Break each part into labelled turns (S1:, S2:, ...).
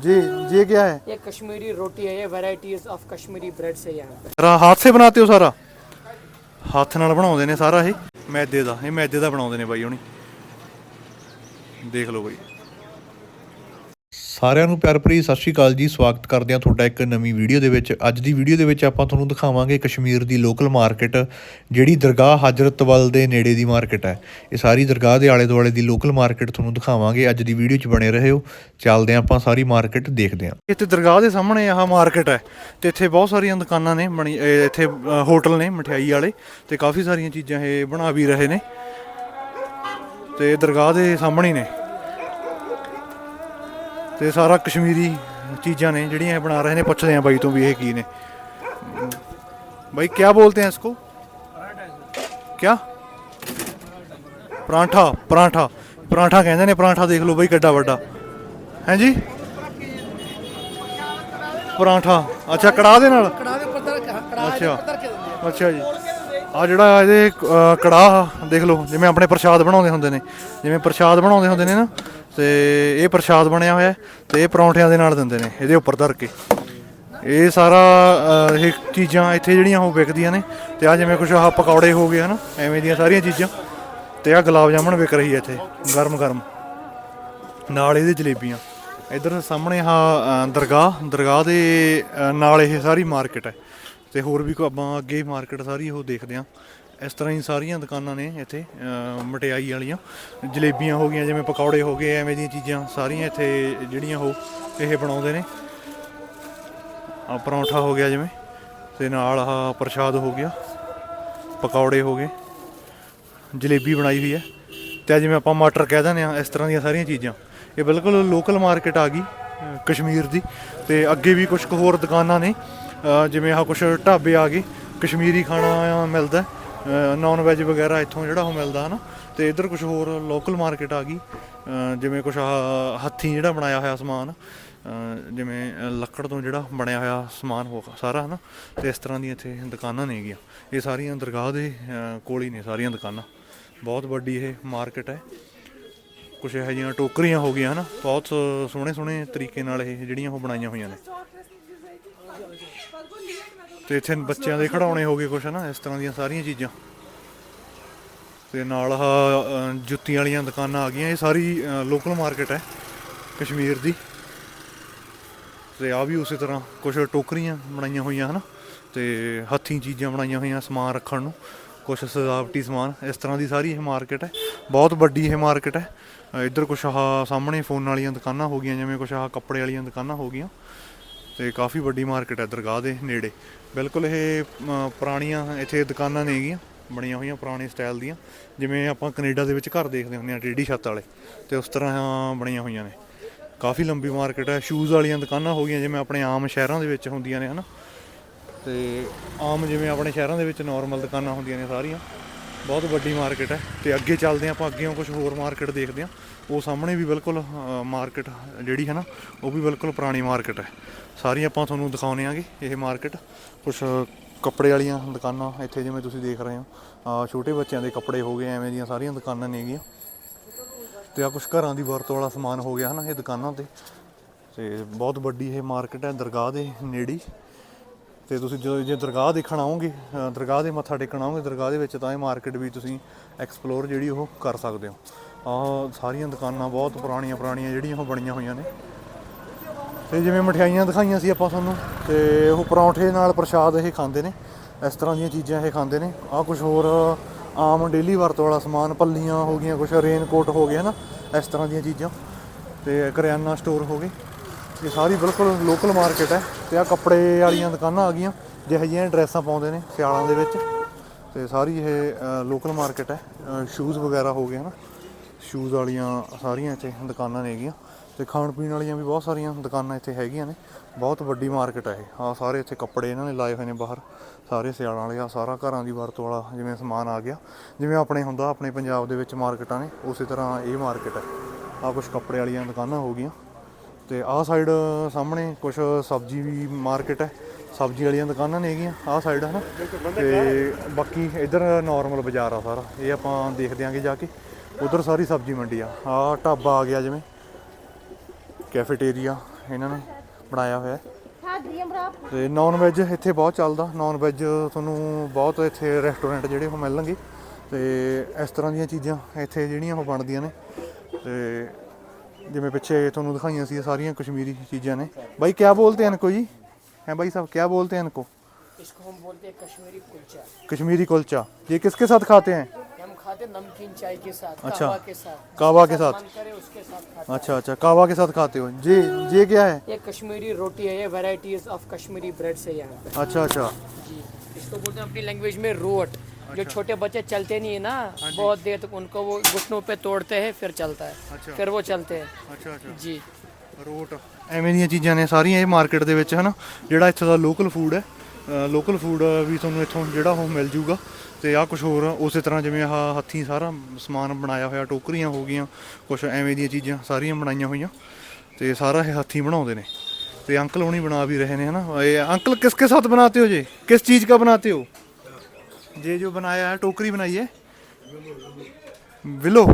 S1: जी ये क्या है
S2: ये कश्मीरी रोटी है ये वैरायटीज ऑफ कश्मीरी ब्रेड से यहाँ पे
S1: ਸਾਰਾ ਹੱਥ ਸੇ ਬਣਾਤੇ ਹੋ ਸਾਰਾ ਹੱਥ ਨਾਲ ਬਣਾਉਂਦੇ ਨੇ ਸਾਰਾ ਇਹ ਮੈਦੇ ਦਾ ਇਹ ਮੈਦੇ ਦਾ ਬਣਾਉਂਦੇ ਨੇ ਬਾਈ ਹੁਣੀ ਦੇਖ ਲਓ ਬਾਈ
S3: ਸਾਰਿਆਂ ਨੂੰ ਪਿਆਰ ਭਰੀ ਸਤਿ ਸ਼੍ਰੀ ਅਕਾਲ ਜੀ। ਸਵਾਗਤ ਕਰਦੇ ਹਾਂ ਤੁਹਾਡਾ ਇੱਕ ਨਵੀਂ ਵੀਡੀਓ ਦੇ ਵਿੱਚ। ਅੱਜ ਦੀ ਵੀਡੀਓ ਦੇ ਵਿੱਚ ਆਪਾਂ ਤੁਹਾਨੂੰ ਦਿਖਾਵਾਂਗੇ ਕਸ਼ਮੀਰ ਦੀ ਲੋਕਲ ਮਾਰਕੀਟ ਜਿਹੜੀ ਦਰਗਾਹ ਹਜਰਤ ਵੱਲ ਦੇ ਨੇੜੇ ਦੀ ਮਾਰਕੀਟ ਹੈ। ਇਹ ਸਾਰੀ ਦਰਗਾਹ ਦੇ ਆਲੇ ਦੁਆਲੇ ਦੀ ਲੋਕਲ ਮਾਰਕੀਟ ਤੁਹਾਨੂੰ ਦਿਖਾਵਾਂਗੇ। ਅੱਜ ਦੀ ਵੀਡੀਓ 'ਚ ਬਣੇ ਰਹੋ। ਚੱਲਦੇ ਹਾਂ ਆਪਾਂ ਸਾਰੀ ਮਾਰਕੀਟ ਦੇਖਦੇ ਹਾਂ।
S1: ਇੱਥੇ ਦਰਗਾਹ ਦੇ ਸਾਹਮਣੇ ਆਹ ਮਾਰਕੀਟ ਹੈ ਤੇ ਇੱਥੇ ਬਹੁਤ ਸਾਰੀਆਂ ਦੁਕਾਨਾਂ ਨੇ ਬਣੀ ਇੱਥੇ ਹੋਟਲ ਨੇ ਮਠਿਆਈ ਵਾਲੇ ਤੇ ਕਾਫੀ ਸਾਰੀਆਂ ਚੀਜ਼ਾਂ ਇਹ ਬਣਾ ਵੀ ਰਹੇ ਨੇ। ਤੇ ਦਰਗਾਹ ਦੇ ਸਾਹਮਣੇ ਨੇ। ਤੇ ਸਾਰਾ ਕਸ਼ਮੀਰੀ ਚੀਜ਼ਾਂ ਨੇ ਜਿਹੜੀਆਂ ਇਹ ਬਣਾ ਰਹੇ ਨੇ ਪੁੱਛਦੇ ਆ ਬਾਈ ਤੋਂ ਵੀ ਇਹ ਕੀ ਨੇ ਬਾਈ ਕੀ ਬੋਲਤੇ ਹੈ ਇਸਕੋ क्या ਪਰਾਂਠਾ ਪਰਾਂਠਾ ਪਰਾਂਠਾ ਕਹਿੰਦੇ ਨੇ ਪਰਾਂਠਾ ਦੇਖ ਲਓ ਬਾਈ ਕਿੱਡਾ ਵੱਡਾ ਹੈ ਜੀ ਪਰਾਂਠਾ ਅੱਛਾ ਕੜਾਹ ਦੇ ਨਾਲ
S2: कड़ा के ऊपर कड़ा
S1: ਅੱਛਾ
S2: के देंगे
S1: ਅੱਛਾ ਜੀ ਆ ਜਿਹੜਾ ਇਹਦੇ ਅ, ਕੜਾਹ ਦੇਖ ਲਓ ਜਿਵੇਂ ਆਪਣੇ ਪ੍ਰਸ਼ਾਦ ਬਣਾਉਂਦੇ ਹੁੰਦੇ ਨੇ ਜਿਵੇਂ ਪ੍ਰਸ਼ਾਦ ਬਣਾਉਂਦੇ ਹੁੰਦੇ ਨੇ ਨਾ ਤੇ ਇਹ ਪ੍ਰਸ਼ਾਦ ਬਣਿਆ ਹੋਇਆ ਹੈ ਤੇ ਇਹ ਪਰੌਂਠਿਆਂ ਦੇ ਨਾਲ ਦਿੰਦੇ ਨੇ ਇਹਦੇ ਉੱਪਰ ਧਰ ਕੇ। ਇਹ ਸਾਰਾ ਅ, ਇਹ ਚੀਜ਼ਾਂ ਇੱਥੇ ਜਿਹੜੀਆਂ ਉਹ ਵਿਕਦੀਆਂ ਨੇ ਤੇ ਆ ਜਿਵੇਂ ਕੁਝ ਆਹ ਪਕੌੜੇ ਹੋ ਗਏ ਹਨ ਐਵੇਂ ਦੀਆਂ ਸਾਰੀਆਂ ਚੀਜ਼ਾਂ ਤੇ ਆ ਗੁਲਾਬ ਜਾਮਣ ਵਿਕ ਰਹੀ ਹੈ ਇੱਥੇ ਗਰਮ ਗਰਮ ਨਾਲ ਇਹਦੇ ਜਲੇਬੀਆਂ। ਇਧਰ ਸਾਹਮਣੇ ਆ ਦਰਗਾਹ ਦਰਗਾਹ ਦੇ ਅ, ਨਾਲ ਇਹ ਸਾਰੀ ਮਾਰਕੀਟ ਹੈ। ਤੇ ਹੋਰ ਵੀ ਕੋ ਆਪਾਂ ਅੱਗੇ ਮਾਰਕੀਟ ਸਾਰੀ ਉਹ ਦੇਖਦੇ ਆ ਇਸ ਤਰ੍ਹਾਂ ਹੀ ਸਾਰੀਆਂ ਦੁਕਾਨਾਂ ਨੇ ਇੱਥੇ ਮਟਿਆਈ ਵਾਲੀਆਂ। ਜਲੇਬੀਆਂ ਹੋ ਗਈਆਂ, ਜਿਵੇਂ ਪਕੌੜੇ ਹੋ ਗਏ, ਐਵੇਂ ਦੀਆਂ ਚੀਜ਼ਾਂ, ਸਾਰੀਆਂ ਇੱਥੇ ਜਿਹੜੀਆਂ ਉਹ ਇਹ ਬਣਾਉਂਦੇ ਨੇ। ਆ ਪਰੌਂਠਾ ਹੋ ਗਿਆ ਜਿਵੇਂ, ਤੇ ਨਾਲ ਆਹ ਪ੍ਰਸ਼ਾਦ ਹੋ ਗਿਆ, ਪਕੌੜੇ ਹੋ ਗਏ, ਜਲੇਬੀ ਬਣਾਈ ਹੋਈ ਹੈ। ਤੇ ਜਿਵੇਂ ਆਪਾਂ ਮਟਰ ਕਹਿ ਦਿੰਦੇ ਆ ਇਸ ਤਰ੍ਹਾਂ ਦੀਆਂ ਸਾਰੀਆਂ ਚੀਜ਼ਾਂ। ਇਹ ਬਿਲਕੁਲ ਲੋਕਲ ਮਾਰਕੀਟ ਆ ਗਈ ਕਸ਼ਮੀਰ ਦੀ। ਤੇ ਅੱਗੇ ਵੀ ਕੁਝ ਹੋਰ ਦੁਕਾਨਾਂ ਨੇ ਜਿਵੇਂ ਆਹ ਕੁਝ ਢਾਬੇ ਆ ਗਏ, ਕਸ਼ਮੀਰੀ ਖਾਣਾ ਮਿਲਦਾ ਨਾਨ ਵੈਜ ਵਗੈਰਾ ਇੱਥੋਂ ਜਿਹੜਾ ਉਹ ਮਿਲਦਾ ਹਨਾ। ਤੇ ਇੱਧਰ ਕੁਝ ਹੋਰ ਲੋਕਲ ਮਾਰਕੀਟ ਆ ਗਈ। ਜਿਵੇਂ ਕੁਝ ਆਹ ਹੱਥੀਂ ਜਿਹੜਾ ਬਣਾਇਆ ਹੋਇਆ ਸਮਾਨ ਜਿਵੇਂ ਲੱਕੜ ਤੋਂ ਜਿਹੜਾ ਬਣਿਆ ਹੋਇਆ ਸਮਾਨ ਹੋ ਸਾਰਾ ਹਨਾ। ਤੇ ਇਸ ਤਰ੍ਹਾਂ ਦੀਆਂ ਇੱਥੇ ਦੁਕਾਨਾਂ ਨੇਗੀਆਂ ਇਹ ਸਾਰੀਆਂ ਦਰਗਾਹ ਦੇ ਕੋਲ ਹੀ ਨੇ ਸਾਰੀਆਂ ਦੁਕਾਨਾਂ। ਬਹੁਤ ਵੱਡੀ ਇਹ ਮਾਰਕੀਟ ਹੈ। ਕੁਝ ਇਹੋ ਜਿਹੀਆਂ ਟੋਕਰੀਆਂ ਹੋ ਗਈਆਂ ਹਨਾ। ਬਹੁਤ ਸੋਹਣੇ ਸੋਹਣੇ ਤਰੀਕੇ ਨਾਲ ਇਹ ਜਿਹੜੀਆਂ ਉਹ ਬਣਾਈਆਂ ਹੋਈਆਂ ਨੇ। ਤੇ ਇੱਥੇ ਬੱਚਿਆਂ ਦੇ ਖਿਡੌਣੇ ਹੋ ਗਏ ਕੁਝ ਹਨਾ, ਇਸ ਤਰ੍ਹਾਂ ਦੀਆਂ ਸਾਰੀਆਂ ਚੀਜ਼ਾਂ। ਤੇ ਨਾਲ ਆਹ ਜੁੱਤੀਆਂ ਵਾਲੀਆਂ ਦੁਕਾਨਾਂ ਆ ਗਈਆਂ, ਇਹ ਸਾਰੀ ਲੋਕਲ ਮਾਰਕੀਟ ਹੈ, ਕਸ਼ਮੀਰ ਦੀ। ਤੇ ਆ ਵੀ ਉਸੇ ਤਰ੍ਹਾਂ ਕੁਝ ਟੋਕਰੀਆਂ ਬਣਾਈਆਂ ਹੋਈਆਂ, ਹਨਾ, ਤੇ ਹੱਥੀਂ ਚੀਜ਼ਾਂ ਬਣਾਈਆਂ ਹੋਈਆਂ ਸਮਾਨ ਰੱਖਣ ਨੂੰ ਕੁਝ ਸਜਾਵਟੀ ਸਮਾਨ, ਇਸ ਤਰ੍ਹਾਂ ਦੀ ਸਾਰੀ ਇਹ ਮਾਰਕੀਟ ਹੈ। ਬਹੁਤ ਵੱਡੀ ਇਹ ਮਾਰਕੀਟ ਹੈ। ਇੱਧਰ ਕੁਝ ਆਹ ਸਾਹਮਣੇ ਫੋਨ ਵਾਲੀਆਂ ਦੁਕਾਨਾਂ ਹੋ ਗਈਆਂ, ਜਿਵੇਂ ਕੁਝ ਆਹ ਕੱਪੜੇ ਵਾਲੀਆਂ ਦੁਕਾਨਾਂ ਹੋ ਗਈਆਂ। ਤੇ ਕਾਫੀ ਵੱਡੀ ਮਾਰਕੀਟ ਹੈ ਦਰਗਾਹ ਦੇ ਨੇੜੇ। ਬਿਲਕੁਲ ਇਹ ਪੁਰਾਣੀਆਂ ਇੱਥੇ ਦੁਕਾਨਾਂ ਨੇਗੀਆਂ ਬਣੀਆਂ ਹੋਈਆਂ ਪੁਰਾਣੇ ਸਟਾਈਲ ਦੀਆਂ। ਜਿਵੇਂ ਆਪਾਂ ਕੈਨੇਡਾ ਦੇ ਵਿੱਚ ਘਰ ਦੇਖਦੇ ਹੁੰਦੇ ਆ ਟੇਢੀ ਛੱਤ ਵਾਲੇ, ਤੇ ਉਸ ਤਰ੍ਹਾਂ ਬਣੀਆਂ ਹੋਈਆਂ ਨੇ। ਕਾਫੀ ਲੰਬੀ ਮਾਰਕੀਟ ਹੈ, ਸ਼ੂਜ਼ ਵਾਲੀਆਂ ਦੁਕਾਨਾਂ ਹੋ ਗਈਆਂ, ਜਿਵੇਂ ਆਪਣੇ ਆਮ ਸ਼ਹਿਰਾਂ ਦੇ ਵਿੱਚ ਹੁੰਦੀਆਂ ਨੇ, ਹਨਾ। ਤੇ ਆਮ ਜਿਵੇਂ ਆਪਣੇ ਸ਼ਹਿਰਾਂ ਦੇ ਵਿੱਚ ਨਾਰਮਲ ਦੁਕਾਨਾਂ ਹੁੰਦੀਆਂ ਨੇ ਸਾਰੀਆਂ। ਬਹੁਤ ਵੱਡੀ ਮਾਰਕੀਟ ਹੈ ਤੇ ਅੱਗੇ ਚੱਲਦੇ ਹਾਂ ਆਪਾਂ, ਅੱਗੇੋਂ ਕੁਝ ਹੋਰ ਮਾਰਕੀਟ ਦੇਖਦੇ ਹਾਂ। ਉਹ ਸਾਹਮਣੇ ਵੀ ਬਿਲਕੁਲ ਮਾਰਕੀਟ ਜਿਹੜੀ ਹੈ ਨਾ, ਉਹ ਵੀ ਬਿਲਕੁਲ ਪੁਰਾਣੀ ਮਾਰਕੀਟ ਹੈ। ਸਾਰੀ ਆਪਾਂ ਤੁਹਾਨੂੰ ਦਿਖਾਉਣੇ ਆਂਗੇ ਇਹ ਮਾਰਕੀਟ। ਕੁਝ ਕੱਪੜੇ ਵਾਲੀਆਂ ਦੁਕਾਨਾਂ ਇੱਥੇ ਜਿਵੇਂ ਤੁਸੀਂ ਦੇਖ ਰਹੇ ਹੋ। ਛੋਟੇ ਬੱਚਿਆਂ ਦੇ ਕੱਪੜੇ ਹੋ ਗਏ, ਐਵੇਂ ਦੀਆਂ ਸਾਰੀਆਂ ਦੁਕਾਨਾਂ ਨੇਗੀਆਂ ਤੇ ਆ ਕੁਝ ਘਰਾਂ ਦੀ ਵਰਤੋਂ ਵਾਲਾ ਸਮਾਨ ਹੋ ਗਿਆ ਹਨਾ ਇਹ ਦੁਕਾਨਾਂ ਤੇ। ਤੇ ਬਹੁਤ ਵੱਡੀ ਇਹ ਮਾਰਕੀਟ ਹੈ, ਦਰਗਾਹ ਦੇ ਨੇੜੀ ਤੇ ਤੁਸੀਂ ਜਦੋਂ ਜੇ ਦਰਗਾਹ ਦੇਖਣ ਆਓਗੇ ਦਰਗਾਹ ਦੇ ਮੱਥਾ ਟੇਕਣ ਆਓਗੇ, ਦਰਗਾਹ ਦੇ ਵਿੱਚ ਤਾਂ ਇਹ ਮਾਰਕੀਟ ਵੀ ਤੁਸੀਂ ਐਕਸਪਲੋਰ ਜਿਹੜੀ ਉਹ ਕਰ ਸਕਦੇ ਹੋ। ਆਹ ਸਾਰੀਆਂ ਦੁਕਾਨਾਂ ਬਹੁਤ ਪੁਰਾਣੀਆਂ ਪੁਰਾਣੀਆਂ ਜਿਹੜੀਆਂ ਉਹ ਬਣੀਆਂ ਹੋਈਆਂ ਨੇ। ਤੇ ਜਿਵੇਂ ਮਠਿਆਈਆਂ ਦਿਖਾਈਆਂ ਸੀ ਆਪਾਂ ਤੁਹਾਨੂੰ, ਤੇ ਉਹ ਪਰੌਂਠੇ ਨਾਲ ਪ੍ਰਸ਼ਾਦ ਇਹ ਖਾਂਦੇ ਨੇ, ਇਸ ਤਰ੍ਹਾਂ ਦੀਆਂ ਚੀਜ਼ਾਂ ਇਹ ਖਾਂਦੇ ਨੇ। ਆਹ ਕੁਝ ਹੋਰ, ਆਮ ਡੇਲੀ ਵਰਤੋਂ ਵਾਲਾ ਸਮਾਨ, ਪੱਲੀਆਂ ਹੋ ਗਈਆਂ ਕੁਝ ਰੇਨਕੋਟ ਹੋ ਗਏ, ਹਨਾ, ਇਸ ਤਰ੍ਹਾਂ ਦੀਆਂ ਚੀਜ਼ਾਂ। ਤੇ ਕਰਿਆਨਾ ਸਟੋਰ ਹੋ ਗਏ। ਇਹ ਸਾਰੀ ਬਿਲਕੁਲ ਲੋਕਲ ਮਾਰਕੀਟ ਹੈ ਤੇ ਆ ਕੱਪੜੇ ਵਾਲੀਆਂ ਦੁਕਾਨਾਂ ਆ ਗਈਆਂ, ਜਿਹੋ ਜਿਹੀਆਂ ਡਰੈਸਾਂ ਪਾਉਂਦੇ ਨੇ ਸਿਆਲਾਂ ਦੇ ਵਿੱਚ। ਤੇ ਸਾਰੀ ਇਹ ਲੋਕਲ ਮਾਰਕੀਟ ਹੈ। ਸ਼ੂਜ਼ ਵਗੈਰਾ ਹੋ ਗਏ, ਹਨਾ। ਸ਼ੂਜ਼ ਵਾਲੀਆਂ ਸਾਰੀਆਂ ਇੱਥੇ ਦੁਕਾਨਾਂ ਨੇਗੀਆਂ ਤੇ ਖਾਣ ਪੀਣ ਵਾਲੀਆਂ ਵੀ ਬਹੁਤ ਸਾਰੀਆਂ ਦੁਕਾਨਾਂ ਇੱਥੇ ਹੈਗੀਆਂ ਨੇ। ਬਹੁਤ ਵੱਡੀ ਮਾਰਕੀਟ ਹੈ ਇਹ। ਆ ਸਾਰੇ ਇੱਥੇ ਕੱਪੜੇ ਇਹਨਾਂ ਨੇ ਲਾਏ ਹੋਏ ਨੇ ਬਾਹਰ। ਸਾਰੇ ਸਿਆਲਾਂ ਵਾਲੇ ਆ ਸਾਰਾ ਘਰਾਂ ਦੀ ਵਰਤੋਂ ਵਾਲਾ ਜਿਵੇਂ ਸਮਾਨ ਆ ਗਿਆ। ਜਿਵੇਂ ਆਪਣੇ ਹੁੰਦਾ, ਆਪਣੇ ਪੰਜਾਬ ਦੇ ਵਿੱਚ ਮਾਰਕੀਟਾਂ ਨੇ, ਉਸੇ ਤਰ੍ਹਾਂ ਇਹ ਮਾਰਕੀਟ ਹੈ। ਆ ਕੁਝ ਕੱਪੜੇ ਵਾਲੀਆਂ ਦੁਕਾਨਾਂ ਹੋ ਗਈਆਂ। ਤੇ ਆਹ ਸਾਈਡ ਸਾਹਮਣੇ ਕੁਝ ਸਬਜ਼ੀ ਵੀ ਮਾਰਕੀਟ ਹੈ। ਸਬਜ਼ੀ ਵਾਲੀਆਂ ਦੁਕਾਨਾਂ ਨੇ ਹੈਗੀਆਂ ਆਹ ਸਾਈਡ ਹੈ ਨਾ ਤੇ ਬਾਕੀ ਇਧਰ ਨਾਰਮਲ ਬਾਜ਼ਾਰ ਆ ਸਾਰਾ। ਇਹ ਆਪਾਂ ਦੇਖਦੇ ਆਂਗੇ ਜਾ ਕੇ। ਉਧਰ ਸਾਰੀ ਸਬਜ਼ੀ ਮੰਡੀ ਆ। ਆਹ ਢਾਬਾ ਆ ਗਿਆ ਜਿਵੇਂ। ਕੈਫੇਟੇਰੀਆ ਇਹਨਾਂ ਨੇ ਬਣਾਇਆ ਹੋਇਆ ਤੇ ਨਾਨ ਵੈਜ ਇੱਥੇ ਬਹੁਤ ਚੱਲਦਾ। ਨਾਨ ਵੈਜ ਤੁਹਾਨੂੰ ਬਹੁਤ ਇੱਥੇ ਰੈਸਟੋਰੈਂਟ ਜਿਹੜੇ ਉਹ ਮਿਲਣਗੇ। ਤੇ ਇਸ ਤਰ੍ਹਾਂ ਦੀਆਂ ਚੀਜ਼ਾਂ ਇੱਥੇ ਜਿਹੜੀਆਂ ਉਹ ਬਣਦੀਆਂ ਨੇ। ਤੇ जिम्मे पिछे थोनू दिखाइया सी सारिया कश्मीरी चीज़ा ने भाई क्या बोलते हैं इनको जी हैं भाई
S2: साहब क्या बोलते हैं इनको
S1: कश्मीरी कुलचा। ये किसके साथ खाते हैं अच्छा।
S2: कावा के साथ।
S1: अच्छा अच्छा कावा के साथ खाते हो। जी ये क्या है?
S2: ये कश्मीरी रोटी है ये वेराइटीज ऑफ़ कश्मीरी ब्रेड से यहाँ
S1: अच्छा अच्छा।
S2: इसको बोलते हैं अपनी लैंग्वेज में रोट। जो छोटे बच्चे चलते नहीं है ना बहुत देर तक उनको वो घुटनों पे तोड़ते हैं फिर चलता है। फिर वो चलते हैं।
S1: ਅੱਛਾ ਅੱਛਾ
S2: ਜੀ
S1: ਰੋਟ ਐਵੇਂ ਦੀਆਂ ਚੀਜ਼ਾਂ ਨੇ ਸਾਰੀਆਂ ਇਹ ਮਾਰਕੀਟ ਦੇ ਵਿੱਚ ਹਨਾ ਜਿਹੜਾ ਇੱਥੇ ਦਾ ਲੋਕਲ ਫੂਡ ਹੈ ਲੋਕਲ ਫੂਡ ਵੀ ਤੁਹਾਨੂੰ ਇੱਥੋਂ ਜਿਹੜਾ ਉਹ ਮਿਲ ਜੂਗਾ ਤੇ ਆ ਕੁਝ ਹੋਰ ਆ, ਉਸੇ ਤਰ੍ਹਾਂ ਜਿਵੇਂ ਆਹ ਹੱਥੀਂ ਸਾਰਾ ਸਮਾਨ ਬਣਾਇਆ ਹੋਇਆ ਟੋਕਰੀਆਂ ਹੋ ਗਈਆਂ ਕੁਝ ਐਵੇਂ ਦੀਆਂ ਚੀਜ਼ਾਂ ਸਾਰੀਆਂ ਬਣਾਈਆਂ ਹੋਈਆਂ ਤੇ ਸਾਰਾ ਇਹ ਹੱਥੀਂ ਬਣਾਉਂਦੇ ਨੇ ਤੇ ਅੰਕਲ ਹੁਣੀ ਬਣਾ ਵੀ ਰਹੇ ਨੇ ਹਨਾ ਇਹ ਅੰਕਲ ਕਿਸ ਕੇ ਸਾਥ ਬਣਾਤੇ ਹੋ ਜੀ ਕਿਸ ਚੀਜ਼ ਕਾ ਬਣਾਤੇ ਹੋ ये जो बनाया है टोकरी बनाई है ਵਿਲੋ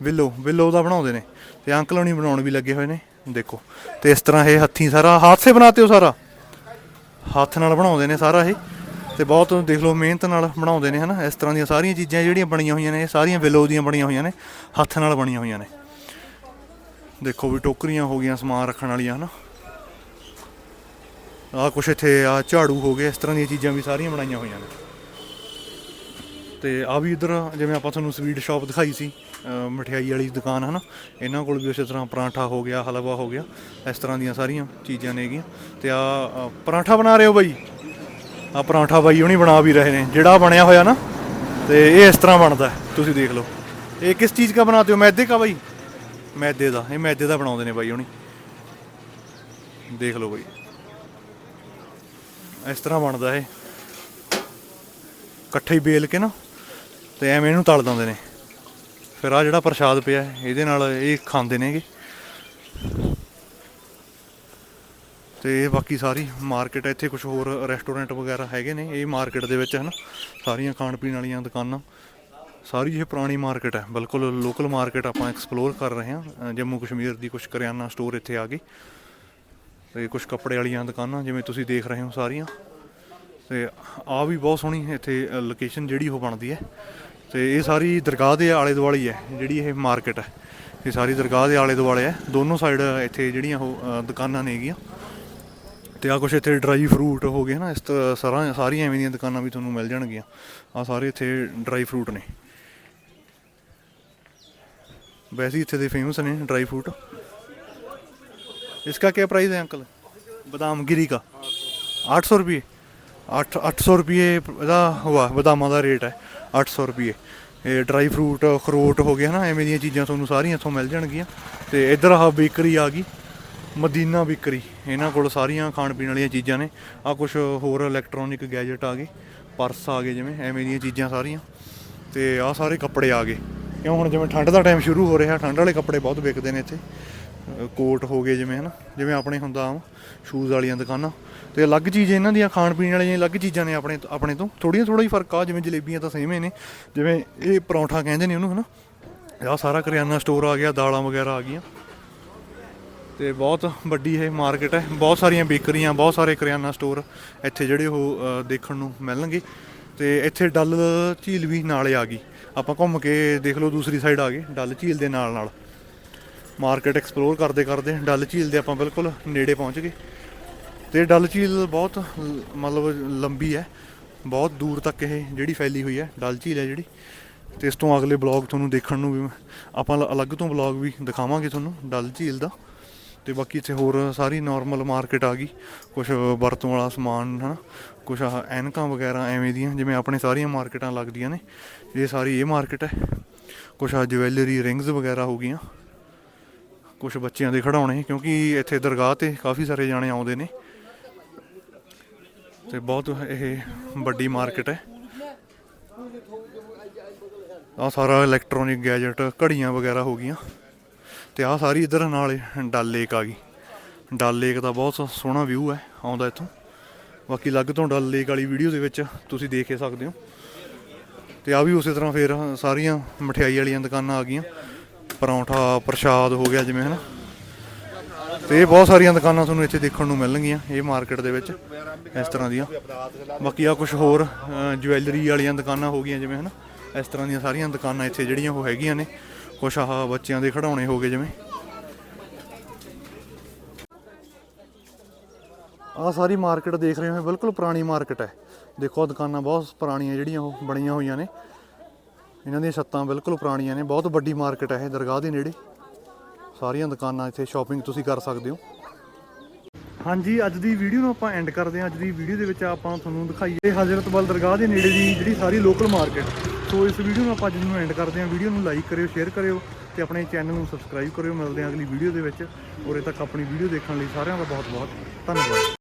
S1: ਵਿਲੋ ਵਿਲੋ ਦਾ ਬਣਾਉਂਦੇ ਨੇ ਤੇ ਅੰਕਲ ਹੁਣੀ ਬਣਾਉਣ ਵੀ ਲੱਗੇ ਹੋਏ ਨੇ ਦੇਖੋ ਤੇ ਇਸ ਤਰ੍ਹਾਂ ਇਹ ਹੱਥੀਂ ਸਾਰਾ ਹੱਥ ਸੇ ਬਣਾਤੇ ਹੋ ਸਾਰਾ ਹੱਥ ਨਾਲ ਬਣਾਉਂਦੇ ਨੇ ਸਾਰਾ ਇਹ ਤੇ ਬਹੁਤ ਦੇਖ ਲਓ ਮਿਹਨਤ ਨਾਲ ਬਣਾਉਂਦੇ ਨੇ ਹਨਾ ਇਸ ਤਰ੍ਹਾਂ ਦੀਆਂ ਸਾਰੀਆਂ ਚੀਜ਼ਾਂ ਜਿਹੜੀਆਂ ਬਣੀਆਂ ਹੋਈਆਂ ਨੇ ਇਹ ਸਾਰੀਆਂ ਵਿਲੋ ਦੀਆਂ ਬਣੀਆਂ ਹੋਈਆਂ ਨੇ ਹੱਥ ਨਾਲ ਬਣੀਆਂ ਹੋਈਆਂ ਨੇ ਦੇਖੋ ਵੀ ਟੋਕਰੀਆਂ ਹੋ ਗਈਆਂ ਸਮਾਨ ਰੱਖਣ ਵਾਲੀਆਂ ਹਨਾ ਆ ਕੁਛ ਇੱਥੇ ਆ ਝਾੜੂ ਹੋ ਗਏ ਇਸ ਤਰ੍ਹਾਂ ਦੀਆਂ ਚੀਜ਼ਾਂ ਵੀ ਸਾਰੀਆਂ ਬਣਾਈਆਂ ਹੋਈਆਂ ਨੇ ਤੇ ਆ ਵੀ ਇਧਰ ਜਿਵੇਂ ਆਪਾਂ ਤੁਹਾਨੂੰ ਸਵੀਟ ਸ਼ਾਪ ਦਿਖਾਈ ਸੀ ਮਠਿਆਈ ਵਾਲੀ ਦੁਕਾਨ, ਹਨਾ? ਇਹਨਾਂ ਕੋਲ ਵੀ ਉਸੇ ਤਰ੍ਹਾਂ ਪਰਾਂਠਾ ਹੋ ਗਿਆ, ਹਲਵਾ ਹੋ ਗਿਆ, ਇਸ ਤਰ੍ਹਾਂ ਦੀਆਂ ਸਾਰੀਆਂ ਚੀਜ਼ਾਂ ਨੇਗੀਆਂ ਤੇ ਆ ਪਰਾਂਠਾ ਬਣਾ ਰਹੇ ਹੋ ਬਾਈ? ਆ ਪਰਾਂਠਾ ਬਾਈ ਉਹਨੀ ਬਣਾ ਵੀ ਰਹੇ ਨੇ, ਜਿਹੜਾ ਬਣਿਆ ਹੋਇਆ ਨਾ, ਤੇ ਇਹ ਇਸ ਤਰ੍ਹਾਂ ਬਣਦਾ, ਤੁਸੀਂ ਦੇਖ ਲਓ। ਇਹ ਕਿਸ ਚੀਜ਼ ਦਾ ਬਣਾਤੇ ਹੋ? ਮੈਦੇ ਦਾ ਬਾਈ? ਮੈਦੇ ਦਾ, ਇਹ ਮੈਦੇ ਦਾ ਬਣਾਉਂਦੇ ਨੇ ਬਾਈ ਉਹਨੀ ਦੇਖ ਲਓ ਬਾਈ। ਇਸ ਤਰ੍ਹਾਂ ਬਣਦਾ ਇਹ। ਇਕੱਠੇ ਹੀ ਬੇਲ ਕੇ ਨਾ ਤੇ ਐਵੇਂ ਇਹਨੂੰ ਤਲ ਦਿੰਦੇ ਨੇ। ਫਿਰ ਆ ਜਿਹੜਾ ਪ੍ਰਸ਼ਾਦ ਪਿਆ, ਇਹਦੇ ਨਾਲ ਇਹ ਖਾਂਦੇ ਨੇਗੇ। ਤੇ ਬਾਕੀ ਸਾਰੀ ਮਾਰਕੀਟ ਇੱਥੇ ਕੁਝ ਹੋਰ ਰੈਸਟੋਰੈਂਟ ਵਗੈਰਾ ਹੈਗੇ ਨੇ, ਇਹ ਮਾਰਕੀਟ ਦੇ ਵਿੱਚ ਹਨ। ਸਾਰੀਆਂ ਖਾਣ ਪੀਣ ਵਾਲੀਆਂ ਦੁਕਾਨਾਂ। ਸਾਰੀ ਇਹ ਪੁਰਾਣੀ ਮਾਰਕੀਟ ਹੈ ਬਿਲਕੁਲ ਲੋਕਲ ਮਾਰਕੀਟ ਆਪਾਂ ਐਕਸਪਲੋਰ ਕਰ ਰਹੇ ਹਾਂ। ਜੰਮੂ ਕਸ਼ਮੀਰ ਦੀ ਕੁਝ ਕਰਿਆਨਾ ਸਟੋਰ ਇੱਥੇ ਆ ਗਈ ਤੇ ਕੁਝ ਕੱਪੜੇ ਵਾਲੀਆਂ ਦੁਕਾਨਾਂ, ਜਿਵੇਂ ਤੁਸੀਂ ਦੇਖ ਰਹੇ ਹੋ ਸਾਰੀਆਂ। ਤੇ ਆ ਵੀ ਬਹੁਤ ਸੋਹਣੀ ਇੱਥੇ ਲੋਕੇਸ਼ਨ ਜਿਹੜੀ ਉਹ ਬਣਦੀ ਹੈ। ਤੇ ਇਹ ਸਾਰੀ ਦਰਗਾਹ ਦੇ ਆਲੇ ਦੁਆਲੇ ਹੀ ਹੈ ਜਿਹੜੀ ਇਹ ਮਾਰਕੀਟ ਹੈ ਇਹ ਸਾਰੀ ਦਰਗਾਹ ਦੇ ਆਲੇ ਦੁਆਲੇ ਹੈ ਦੋਨੋਂ ਸਾਈਡ ਇੱਥੇ ਜਿਹੜੀਆਂ ਉਹ ਅ, ਦੁਕਾਨਾਂ ਨੇਗੀਆਂ ਤੇ ਆ ਕੁਛ ਇੱਥੇ ਡਰਾਈ ਫਰੂਟ ਹੋ ਗਏ ਨਾ ਇਸ ਤਰ੍ਹਾਂ ਸਾਰਾ ਸਾਰੀਆਂ ਐਵੇਂ ਦੀਆਂ ਦੁਕਾਨਾਂ ਵੀ ਤੁਹਾਨੂੰ ਮਿਲ ਜਾਣਗੀਆਂ ਆ ਸਾਰੇ ਇੱਥੇ ਡਰਾਈ ਫਰੂਟ ਨੇ ਵੈਸੇ ਹੀ ਇੱਥੇ ਦੇ ਫੇਮਸ ਨੇ ਡਰਾਈ ਫਰੂਟ इसका क्या प्राइस है अंकल बादाम गिरी का 800 रुपये 8 800 रुपये ਦਾ ਹੋਆ ਬਦਾਮਾਂ ਦਾ ਰੇਟ ਹੈ 800 ਰੁਪਏ ਇਹ ਡਰਾਈ ਫਰੂਟ, ਅਖਰੋਟ ਹੋ ਗਿਆ ਨਾ, ਐਵੇਂ ਦੀਆਂ ਚੀਜ਼ਾਂ ਤੁਹਾਨੂੰ ਸਾਰੀਆਂ ਇੱਥੋਂ ਮਿਲ ਜਾਣਗੀਆਂ। ਤੇ ਇੱਧਰ ਆਹ ਬੇਕਰੀ ਆ ਗਈ, ਮਦੀਨਾ ਬੇਕਰੀ। ਇਹਨਾਂ ਕੋਲ ਸਾਰੀਆਂ ਖਾਣ ਪੀਣ ਵਾਲੀਆਂ ਚੀਜ਼ਾਂ ਨੇ। ਆ ਕੁਝ ਹੋਰ ਇਲੈਕਟ੍ਰੋਨਿਕ ਗੈਜਟ ਆ ਗਏ, ਪਰਸ ਆ ਗਏ ਜਿਵੇਂ, ਐਵੇਂ ਦੀਆਂ ਚੀਜ਼ਾਂ ਸਾਰੀਆਂ। ਤੇ ਆ ਸਾਰੇ ਕੱਪੜੇ ਆ ਗਏ। ਕਿਉਂ ਹੁਣ ਜਿਵੇਂ ਠੰਡ ਦਾ ਟਾਈਮ ਸ਼ੁਰੂ ਹੋ ਰਿਹਾ, ਠੰਡ ਵਾਲੇ ਕੱਪੜੇ ਬਹੁਤ ਵਿਕਦੇ ਨੇ ਇੱਥੇ। ਕੋਟ ਹੋ ਗਏ ਜਿਵੇਂ, ਹਨਾ? ਜਿਵੇਂ ਆਪਣੇ ਹੁੰਦਾ ਆਮ ਸ਼ੂਜ਼ ਵਾਲੀਆਂ ਦੁਕਾਨਾਂ। ਤੇ ਅਲੱਗ ਚੀਜ਼ ਇਹਨਾਂ ਦੀਆਂ, ਖਾਣ ਪੀਣ ਵਾਲੀਆਂ ਅਲੱਗ ਚੀਜ਼ਾਂ ਨੇ ਆਪਣੇ ਆਪਣੇ ਤੋਂ। ਥੋੜੀਆਂ ਥੋੜਾ ਹੀ ਫ਼ਰਕ ਆ, ਜਿਵੇਂ ਜਲੇਬੀਆਂ ਤਾਂ ਸੇਮ ਹੀ ਨੇ। ਜਿਵੇਂ ਇਹ ਪਰੌਂਠਾ ਕਹਿੰਦੇ ਨੇ ਉਹਨੂੰ, ਹਨਾ? ਆਹ ਸਾਰਾ ਕਰਿਆਨਾ ਸਟੋਰ ਆ ਗਿਆ, ਦਾਲਾਂ ਵਗੈਰਾ ਆ ਗਈਆਂ। ਤੇ ਬਹੁਤ ਵੱਡੀ ਇਹ ਮਾਰਕੀਟ ਹੈ। ਬਹੁਤ ਸਾਰੀਆਂ ਬੇਕਰੀਆਂ ਬਹੁਤ ਸਾਰੇ ਕਰਿਆਨਾ ਸਟੋਰ ਇੱਥੇ ਜਿਹੜੇ ਉਹ ਦੇਖਣ ਨੂੰ ਮਿਲਣਗੇ। ਤੇ ਇੱਥੇ ਡੱਲ ਝੀਲ ਵੀ ਨਾਲੇ ਆ ਗਈ। ਆਪਾਂ ਘੁੰਮ ਕੇ ਦੇਖ ਲਓ ਦੂਸਰੀ ਸਾਈਡ ਆ ਗਏ, ਡੱਲ ਝੀਲ ਦੇ ਨਾਲ ਨਾਲ ਮਾਰਕੀਟ ਐਕਸਪਲੋਰ ਕਰਦੇ ਕਰਦੇ ਡੱਲ ਝੀਲ ਦੇ ਆਪਾਂ ਬਿਲਕੁਲ ਨੇੜੇ ਪਹੁੰਚ ਗਏ। ਤੇ ਡਲ ਝੀਲ ਬਹੁਤ ਮਤਲਬ ਲੰਬੀ ਹੈ, ਬਹੁਤ ਦੂਰ ਤੱਕ ਇਹ ਜਿਹੜੀ ਫੈਲੀ ਹੋਈ ਹੈ, ਡਲ ਝੀਲ ਹੈ ਜਿਹੜੀ। ਤੇ ਇਸ ਤੋਂ ਅਗਲੇ ਬਲੌਗ ਤੁਹਾਨੂੰ ਦੇਖਣ ਨੂੰ ਵੀ ਆਪਾਂ ਅਲੱਗ ਤੋਂ ਬਲੌਗ ਵੀ ਦਿਖਾਵਾਂਗੇ ਤੁਹਾਨੂੰ ਡਲ ਝੀਲ ਦਾ। ਤੇ ਬਾਕੀ ਇੱਥੇ ਹੋਰ ਸਾਰੀ ਨਾਰਮਲ ਮਾਰਕੀਟ ਆ ਗਈ। ਕੁਝ ਵਰਤੋਂ ਵਾਲਾ ਸਮਾਨ, ਹਨਾ? ਕੁਝ ਆਹ ਐਨਕਾਂ ਵਗੈਰਾ ਐਵੇਂ ਦੀਆਂ, ਜਿਵੇਂ ਆਪਣੇ ਸਾਰੀਆਂ ਮਾਰਕੀਟਾਂ ਲੱਗਦੀਆਂ ਨੇ। ਇਹ ਸਾਰੀ ਇਹ ਮਾਰਕੀਟ ਹੈ। ਕੁਝ ਆ ਜਵੈਲਰੀ ਰਿੰਗਸ ਵਗੈਰਾ ਹੋ ਗਈਆਂ। ਕੁਝ ਬੱਚਿਆਂ ਦੇ ਖਿਡੌਣੇ, ਕਿਉਂਕਿ ਇੱਥੇ ਦਰਗਾਹ ਤੇ ਕਾਫੀ ਸਾਰੇ ਜਾਣੇ ਆਉਂਦੇ ਨੇ। ਤੇ ਬਹੁਤ ਇਹ ਵੱਡੀ ਮਾਰਕੀਟ ਹੈ। ਆ ਸਾਰਾ ਇਲੈਕਟ੍ਰੋਨਿਕ ਗੈਜਟ ਘੜੀਆਂ ਵਗੈਰਾ ਹੋ ਗਈਆਂ। ਤੇ ਆ ਸਾਰੀ ਇਧਰ ਨਾਲ ਡਲ ਲੇਕ ਆ ਗਈ। ਡਲ ਲੇਕ ਦਾ ਬਹੁਤ ਸੋਹਣਾ ਵਿਊ ਹੈ ਆਉਂਦਾ ਇੱਥੋਂ। ਬਾਕੀ ਅਲੱਗ ਤੋਂ ਡਲ ਲੇਕ ਵਾਲੀ ਵੀਡੀਓ ਦੇ ਵਿੱਚ ਤੁਸੀਂ ਦੇਖ ਸਕਦੇ ਹੋ। ਤੇ ਆ ਵੀ ਉਸੇ ਤਰ੍ਹਾਂ ਫੇਰ ਸਾਰੀਆਂ ਮਠਿਆਈ ਵਾਲੀਆਂ ਦੁਕਾਨਾਂ ਆ ਗਈਆਂ। ਪਰੌਂਠਾ, ਪ੍ਰਸ਼ਾਦ ਹੋ ਗਿਆ ਜਿਵੇਂ, ਹਨਾ? ਤੇ ਇਹ ਬਹੁਤ ਸਾਰੀਆਂ ਦੁਕਾਨਾਂ ਤੁਹਾਨੂੰ ਇੱਥੇ ਦੇਖਣ ਨੂੰ ਮਿਲਣਗੀਆਂ, ਇਹ ਮਾਰਕੀਟ ਦੇ ਵਿੱਚ, ਇਸ ਤਰ੍ਹਾਂ ਦੀਆਂ। ਬਾਕੀ ਆ ਕੁਝ ਹੋਰ ਜੁਐਲਰੀ ਵਾਲੀਆਂ ਦੁਕਾਨਾਂ ਹੋ ਗਈਆਂ ਜਿਵੇਂ, ਹਨਾ? ਇਸ ਤਰ੍ਹਾਂ ਦੀਆਂ ਸਾਰੀਆਂ ਦੁਕਾਨਾਂ ਇੱਥੇ ਜਿਹੜੀਆਂ ਉਹ ਹੈਗੀਆਂ ਨੇ। ਕੁਝ ਆਹ ਬੱਚਿਆਂ ਦੇ ਖਿਡੌਣੇ ਹੋ ਗਏ ਜਿਵੇਂ। ਆਹ ਸਾਰੀ ਮਾਰਕੀਟ ਦੇਖ ਰਹੇ ਹੋ ਬਿਲਕੁਲ ਪੁਰਾਣੀ ਮਾਰਕੀਟ ਹੈ। ਦੇਖੋ ਦੁਕਾਨਾਂ ਬਹੁਤ ਪੁਰਾਣੀਆਂ ਜਿਹੜੀਆਂ ਉਹ ਬਣੀਆਂ ਹੋਈਆਂ ਨੇ। ਇਹਨਾਂ ਦੀਆਂ ਛੱਤਾਂ ਬਿਲਕੁਲ ਪੁਰਾਣੀਆਂ ਨੇ, ਬਹੁਤ ਵੱਡੀ ਮਾਰਕੀਟ ਹੈ ਇਹ ਦਰਗਾਹ ਦੇ ਨੇੜੇ। ਸਾਰੀਆਂ ਦੁਕਾਨਾਂ ਇੱਥੇ ਸ਼ਾਪਿੰਗ ਤੁਸੀਂ ਕਰ ਸਕਦੇ ਹੋ। ਹਾਂਜੀ, ਅੱਜ ਦੀ ਵੀਡੀਓ ਨੂੰ ਆਪਾਂ ਐਂਡ ਕਰਦੇ ਹਾਂ। ਅੱਜ ਦੀ ਵੀਡੀਓ ਦੇ ਵਿੱਚ ਆਪਾਂ ਤੁਹਾਨੂੰ ਦਿਖਾਈਏ ਹਜ਼ਰਤ ਬਲ ਦਰਗਾਹ ਦੇ ਨੇੜੇ ਦੀ ਜਿਹੜੀ ਸਾਰੀ ਲੋਕਲ ਮਾਰਕੀਟ ਸੋ ਇਸ ਵੀਡੀਓ ਨੂੰ ਆਪਾਂ ਅੱਜ ਨੂੰ ਐਂਡ ਕਰਦੇ ਹਾਂ। ਵੀਡੀਓ ਨੂੰ ਲਾਈਕ ਕਰਿਓ ਸ਼ੇਅਰ ਕਰਿਓ ਤੇ ਆਪਣੇ ਚੈਨਲ ਨੂੰ ਸਬਸਕ੍ਰਾਈਬ ਕਰਿਓ। ਮਿਲਦੇ ਹਾਂ ਅਗਲੀ ਵੀਡੀਓ ਦੇ ਵਿੱਚ। ਔਰ ਇਹ ਤੱਕ ਆਪਣੀ ਵੀਡੀਓ ਦੇਖਣ ਲਈ ਸਾਰਿਆਂ ਦਾ ਬਹੁਤ ਬਹੁਤ ਧੰਨਵਾਦ।